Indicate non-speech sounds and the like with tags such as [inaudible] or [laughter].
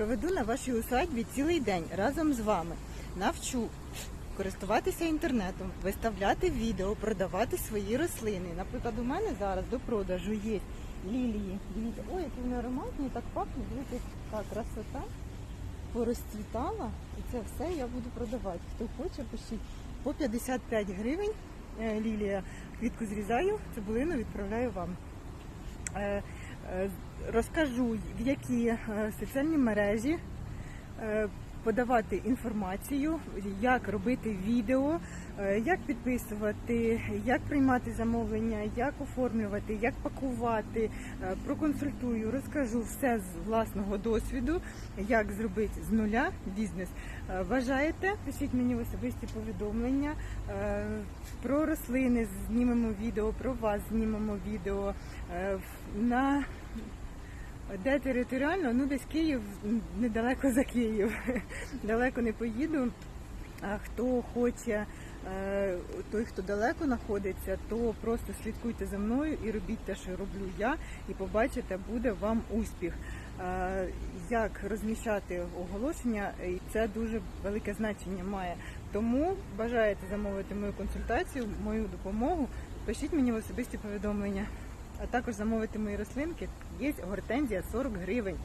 Проведу на вашій усадьбі цілий день разом з вами. Навчу користуватися інтернетом, виставляти відео, продавати свої рослини. Наприклад, у мене зараз до продажу є лілії. Дивіться, ой, які вони ароматні, так пахнуть. Дивіться, яка красота порозцвітала. І це все я буду продавати. Хто хоче, пишіть. По 55 гривень е, лілія. Квітку зрізаю, цибулину відправляю вам. Е, Розкажу, в які е, соціальні мережі е, подавати інформацію, як робити відео, е, як підписувати, як приймати замовлення, як оформлювати, як пакувати. Е, Проконсультую, розкажу все з власного досвіду, як зробити з нуля бізнес. Е, Бажаєте? Пишіть мені особисті повідомлення. Е, Про рослини знімемо відео, про вас знімемо відео. Е, На де територіально? Ну, десь Київ недалеко за Київ. [laughs] Далеко не поїду. А хто хоче, е, той, хто далеко знаходиться, то просто слідкуйте за мною і робіть те, що роблю я, і побачите, буде вам успіх. Е, Як розміщати оголошення, і це дуже велике значення має. Тому бажаєте замовити мою консультацію, мою допомогу, пишіть мені в особисті повідомлення. А також замовити мої рослинки. Є гортензія 40 гривень.